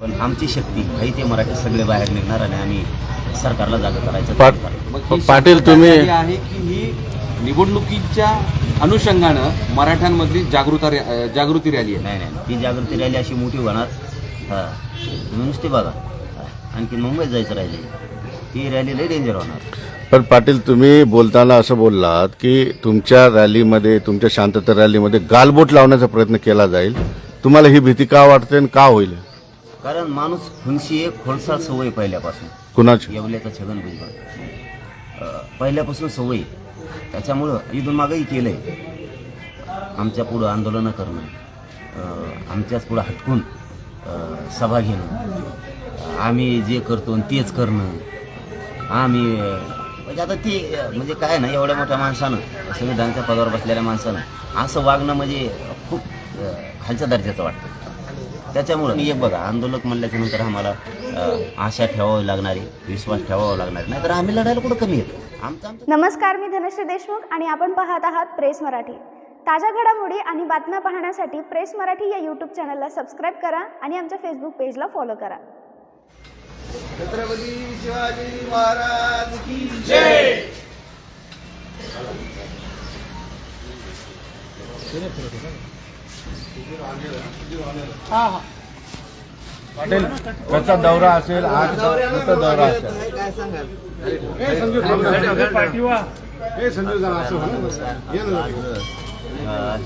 पण आमची शक्ती काही ते मराठी सगळे बाहेर निघणार आणि आम्ही सरकारला जागा करायचं. पाटील, तुम्ही- आहे की ही निवडणुकीच्या अनुषंगानं मराठ्यांमधली जागृता जागृती रॅली आहे? नाही नाही ती जागृती रॅली अशी मोठी होणार. हा. तुम्ही नुसती बघा. हा. आणखी मुंबईत जायचं राहिले. ती रॅली लई डेंजर होणार. पण पाटील तुम्ही बोलताना असं बोललात की तुमच्या रॅलीमध्ये तुमच्या शांतता रॅलीमध्ये गालबोट लावण्याचा प्रयत्न केला जाईल. तुम्हाला ही भीती का वाटते आणि का होईल? कारण माणूस फुंशी एक खोडसाळ सवय पहिल्यापासून. कुणाची? येवल्याचा छगन भुजबळ. अं, पहिल्यापासून सवय. त्याच्यामुळं इथून मागंही केलंय. आमच्या पुढं आंदोलनं करणं अं, आमच्याच पुढं हटकून अं, सभा घेणं आम्ही जे करतो आणि तेच करणं आम्ही अं, म्हणजे आता ती अं, म्हणजे काय ना एवढ्या मोठ्या माणसानं संविधानाच्या पदावर बसलेल्या माणसानं असं वागणं म्हणजे खूप अं, खालच्या दर्जाचं वाटतं. त्याच्यामुळं मी एक बघा आंदोलक म्हणल्याच्या नंतर आम्हाला आशा ठेवावी लागणारी विश्वास ठेवावा लागणार. नाही तर आम्ही लढायला कुठं कमी येतो? आमचं नमस्कार मी धनश्री देशमुख आणि आपण पाहत आहात प्रेस मराठी. ताज्या घडामोडी आणि बातम्या पाहण्यासाठी प्रेस मराठी या यूट्यूब चॅनलला सबस्क्राईब करा आणि आमच्या फेसबुक पेजला फॉलो करा. छत्रपती शिवाजी महाराज की जय! पाटील कसा दौरा असेल? आज कसा दौरा असेल? काय सांगाल?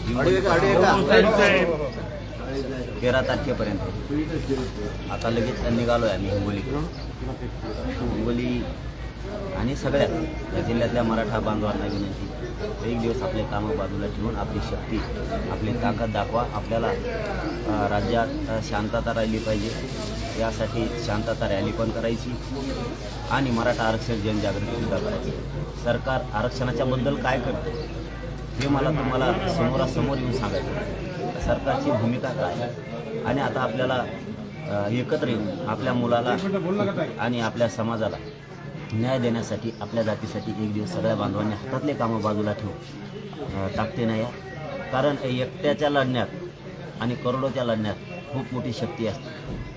हिंगोली- तेरा तारखेपर्यंत. आता लगेच निघालोय आम्ही हिंगोली. हिंगोली आणि सगळ्या या जिल्ह्यातल्या मराठा बांधवांना विनंती एक दिवस आपले कामं बाजूला ठेवून आपली शक्ती आपली ताकद दाखवा. आपल्याला राज्यात शांतता राहिली पाहिजे. यासाठी शांतता रॅली पण करायची आणि मराठा आरक्षण जनजागृतीसुद्धा करायची. सरकार आरक्षणाच्या बद्दल काय करते हे मला तुम्हाला समोरासमोर येऊन सांगायचं सरकारची भूमिका काय आहे? आणि आता आपल्याला एकत्र येऊन आपल्या मुलाला आणि आपल्या समाजाला न्याय देण्यासाठी आपल्या जातीसाठी एक दिवस सगळ्या बांधवांनी हातातले कामं बाजूला ठेवून ताकदीनं नाही कारण एकट्याच्या लढण्यात आणि करोडोच्या लढण्यात खूप मोठी शक्ती असते.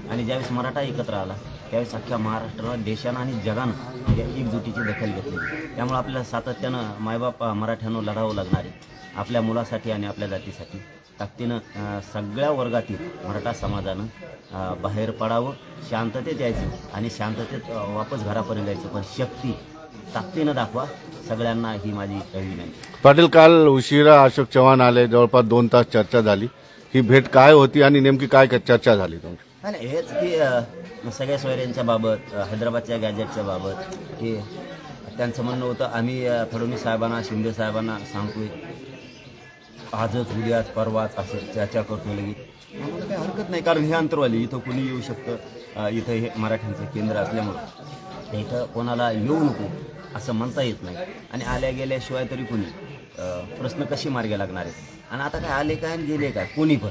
आणि ज्यावेळेस मराठा एकत्र आला त्यावेळेस अख्ख्या महाराष्ट्रानं देशानं आणि जगानं या एकजुटीची दखल घेतली. त्यामुळे आपल्याला सातत्यानं मायबाप मराठ्यानं लढावं लागणार आहे. आपल्या मुलासाठी आणि आपल्या जातीसाठी. ताकदीनं सगळ्या वर्गातील मराठा समाजानं बाहेर पडावं शांततेत यायचं आणि शांततेत वापस घरापर्यंत यायचं पण शक्ती ताकदीनं दाखवा सगळ्यांना ही माझी विनंती पाटील काल उशिरा अशोक चव्हाण आले जवळपास दोन तास चर्चा झाली. ही भेट काय होती आणि नेमकी काय चर्चा झाली तुमची? हेच की सगळ्या सोयऱ्यांच्या बाबत हैदराबादच्या गॅजेटच्या बाबत की त्यांचं म्हणणं होतं आम्ही फडणवीस साहेबांना शिंदे साहेबांना सांगतोय. आजच उद्याच परवाच असं चर्चा करतो लगेच. आम्हाला काही हरकत नाही कारण हे अंतरवाली इथं कुणी येऊ शकतं? अ, इथं हे मराठ्यांचं केंद्र असल्यामुळं. इथं कोणाला येऊ नको असं म्हणता येत नाही. आणि आल्या गेल्याशिवाय तरी कुणी? अ, प्रश्न कसे मार्गे लागणार आहेत? आणि आता काय आले काय आणि गेले काय? कोणी पण.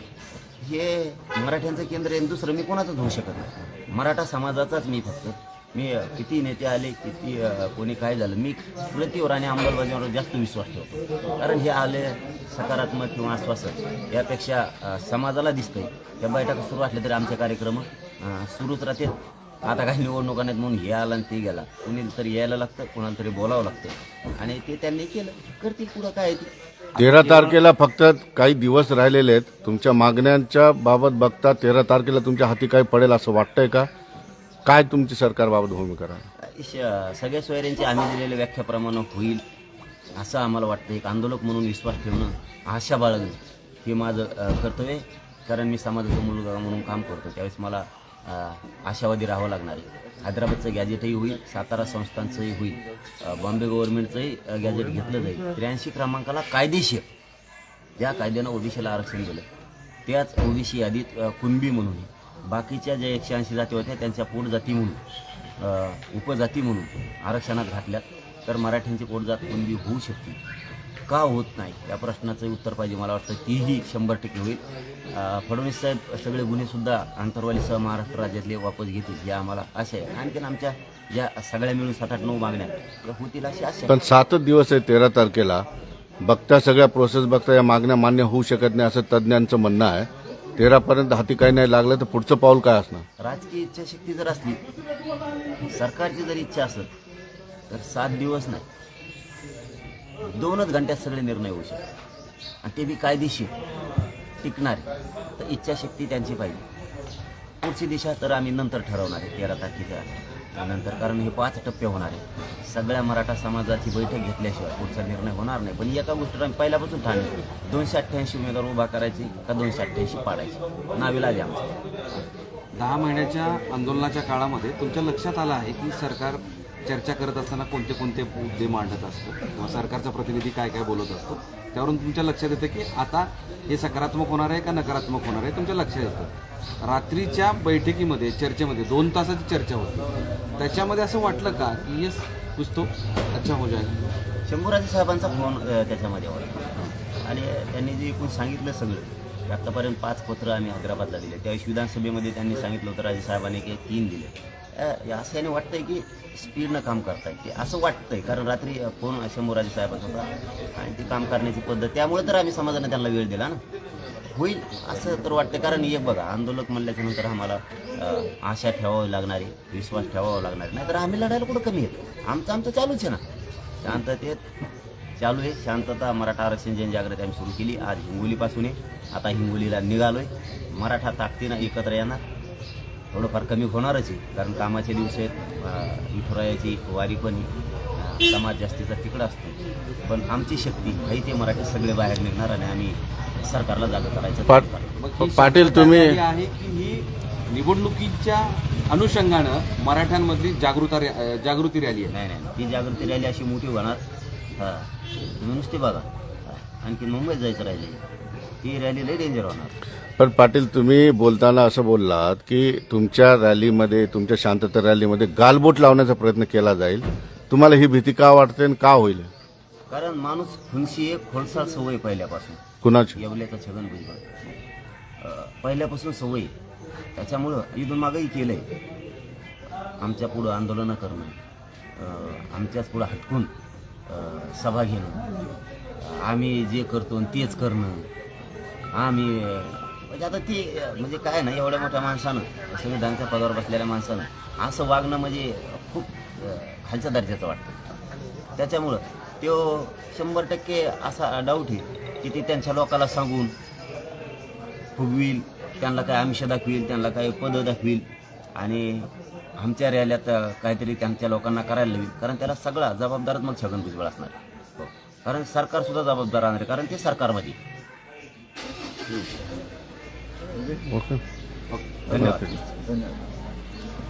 हे मराठ्यांचं केंद्र आहे आणि दुसरं मी कोणाचंच होऊ शकत नाही. मराठा समाजाचाच मी फक्त मी किती नेते आले किती कोणी काय झालं मी कृतीवर आणि अंमलबजावणीवर जास्त विश्वास ठेवतो. कारण हे आले सकारात्मक किंवा आश्वासक यापेक्षा समाजाला दिसतंय. या बैठका सुरू असल्या तरी आमचे कार्यक्रम सुरूच राहतील. आता काही निवडणुका नाहीत म्हणून हे आला आणि ते गेला. कुणी तरी यायला लागतं कोणाला तरी बोलावं लागतं. आणि ते त्यांनी केलं. करतील पुढं काय तेरा तारखेला फक्त काही दिवस राहिलेले आहेत. तुमच्या मागण्यांच्या बाबत बघता तेरा तारखेला तुमच्या हाती काही पडेल असं वाटतंय का? काय तुमची सरकारबाबत भूमिका राहणार श- सगळ्या सोयऱ्यांची आम्ही दिलेल्या व्याख्याप्रमाणे होईल असं आम्हाला वाटतं. एक आंदोलक म्हणून विश्वास ठेवणं आशा बाळगणं हे माझं अ, कर्तव्य आहे. कारण मी समाजाचा मुलगा म्हणून काम करतो. त्यावेळेस मला अ, आशावादी राहावं लागणार आहे. हैदराबादचं गॅजेटही होईल सातारा संस्थांचंही होईल अ, बॉम्बे गव्हर्नमेंटचंही अ, गॅजेट घेतलं जाईल. त्र्याऐंशी क्रमांकाला कायदेशीर ज्या कायद्यानं ओबीसीला आरक्षण दिलं. त्याच ओबीसी यादीत अ, कुणबी म्हणून आहे. बाकीच्या ज्या एकशे ऐंशी जाती होत्या त्यांच्या पोटजाती म्हणून उपजाती म्हणून आरक्षणात घातल्यात. तर मराठ्यांची पोटजात कुणबी होऊ शकते? का होत नाही? या प्रश्नाचं उत्तर पाहिजे मला वाटतं. तीही शंभर टक्के होईल. फडणवीस साहेब सगळे गुन्हेसुद्धा आंतरवालीसह महाराष्ट्र राज्यातले वापस घेतील या आम्हाला आशा आहे. आणखीन आमच्या ज्या सगळ्या मिळून सात आठ नऊ मागण्या त्या होतील अशी आशा पण सातच दिवस आहे तेरा तारखेला. बघता सगळ्या प्रोसेस बघता या मागण्या मान्य होऊ शकत नाही असं तज्ज्ञांचं म्हणणं आहे. तेरापर्यंत हाती काही नाही लागलं तर पुढचं पाऊल काय असणार? राजकीय इच्छाशक्ती जर असली सरकारची जर इच्छा असेल तर सात दिवस नाही. दोनच घंट्यात सगळे निर्णय होऊ शकतात. आणि ते बी कायदेशीर टिकणारे. तर इच्छाशक्ती त्यांची पाहिजे. पुढची दिशा तर आम्ही नंतर ठरवणार आहे तेरा तारखेच्या नंतर कारण हे पाच टप्पे होणार आहे सगळ्या मराठा समाजाची बैठक घेतल्याशिवाय पुढचा निर्णय होणार नाही. पण एका गोष्टीवर आम्ही पहिल्यापासून ठाणे दोनशे अठ्ठ्याऐंशी उमेदवार उभा करायची का दोनशे अठ्ठ्याऐंशी पाडायची? नावीला आली आमचं. दहा महिन्याच्या आंदोलनाच्या काळामध्ये तुमच्या लक्षात आलं आहे की सरकार चर्चा करत असताना कोणते कोणते मुद्दे मांडत असतो? किंवा सरकारचा प्रतिनिधी काय काय बोलत असतो? त्यावरून तुमच्या लक्षात येतं की आता हे सकारात्मक होणार आहे का नकारात्मक होणार आहे? तुमच्या लक्षात येतं. रात्रीच्या बैठकीमध्ये चर्चेमध्ये दोन तासाची चर्चा होती. त्याच्यामध्ये असं वाटलं का की येस कुछ तो अच्छा हो जाईल. शंभूराजे साहेबांचा फोन त्याच्यामध्ये होता. आणि त्यांनी जे एकूण सांगितलं सगळं आत्तापर्यंत पाच पत्र आम्ही हैदराबादला दिले. त्यावेळेस विधानसभेमध्ये त्यांनी सांगितलं होतं राजेसाहेबांनी की तीन दिले. असं याने वाटतंय की स्पीडनं काम करताय. ते असं वाटतंय कारण रात्री फोन शंभूराजे साहेबांचा होता. आणि ती काम करण्याची पद्धत त्यामुळे तर आम्ही समाजाने त्यांना वेळ दिला ना. होईल असं तर वाटतं कारण हे बघा आंदोलक म्हणल्याच्या नंतर आम्हाला आशा ठेवावी लागणारी विश्वास ठेवावा लागणार. नाही तर आम्ही लढायला कुठं कमी येतो? आमचं आमचं चालूच आहे ना. शांततेत चालू आहे. शांतता मराठा आरक्षण जनजागृती आम्ही सुरू केली. आज हिंगोलीपासून आहे. आता हिंगोलीला निघालो आहे मराठा ताकदीनं एकत्र येणार. थोडंफार कमी होणारच आहे. कारण कामाचे दिवस आहेत. विठुरायाची वारी पण आहे. समाज जास्तीचा तिकडं असतो. पण आमची शक्ती काही ते मराठी सगळे बाहेर निघणार आणि आम्ही सरकारला जागा करायचं पाट- ही पाटील, तुम्ही- झाली आहे की ही निवडणुकीच्या अनुषंगानं मराठ्यांमधली जागृता अं, जागृती रॅली आहे? नाही नाही. ती जागृती रॅली अशी मोठी होणार. हां. तुम्ही नुसते बघा. हा. आणखी मुंबईत जायचं राहिले ती रॅली लई डेंजर होणार. पण पाटील तुम्ही बोलताना असं बोललात की तुमच्या रॅलीमध्ये तुमच्या शांतता रॅलीमध्ये गालबोट लावण्याचा प्रयत्न केला जाईल. तुम्हाला ही भीती का वाटते आणि का होईल? कारण माणूस खुनशी एक खोलसाळ सवय पहिल्यापासून. कुणाची? येवल्याचा छगन भुजबळ. पहिल्यापासून सवय. त्याच्यामुळं इथून मागंही केलं आहे आमच्या पुढं आंदोलनं करणं आमच्याच पुढं हटकून सभा घेणं आम्ही जे करतो तेच करणं आम्ही म्हणजे आता ती म्हणजे काय ना एवढ्या मोठ्या माणसानं संविधानच्या पदावर बसलेल्या माणसानं असं वागणं म्हणजे खूप खालच्या दर्जाचं वाटतं. त्याच्यामुळं तो शंभर टक्के असा डाऊट आहे. की ते त्यांच्या लोकाला सांगून फुगवील त्यांना काय आमिष दाखवील त्यांना काय पदं दाखवील आणि आमच्या रॅल्यात काहीतरी त्यांच्या लोकांना करायला लावील कारण त्याला सगळा जबाबदारच मग छगन भुजबळ असणार. हो. कारण सरकार सुद्धा जबाबदार राहणार आहे कारण ते सरकारमध्ये. ओके धन्यवाद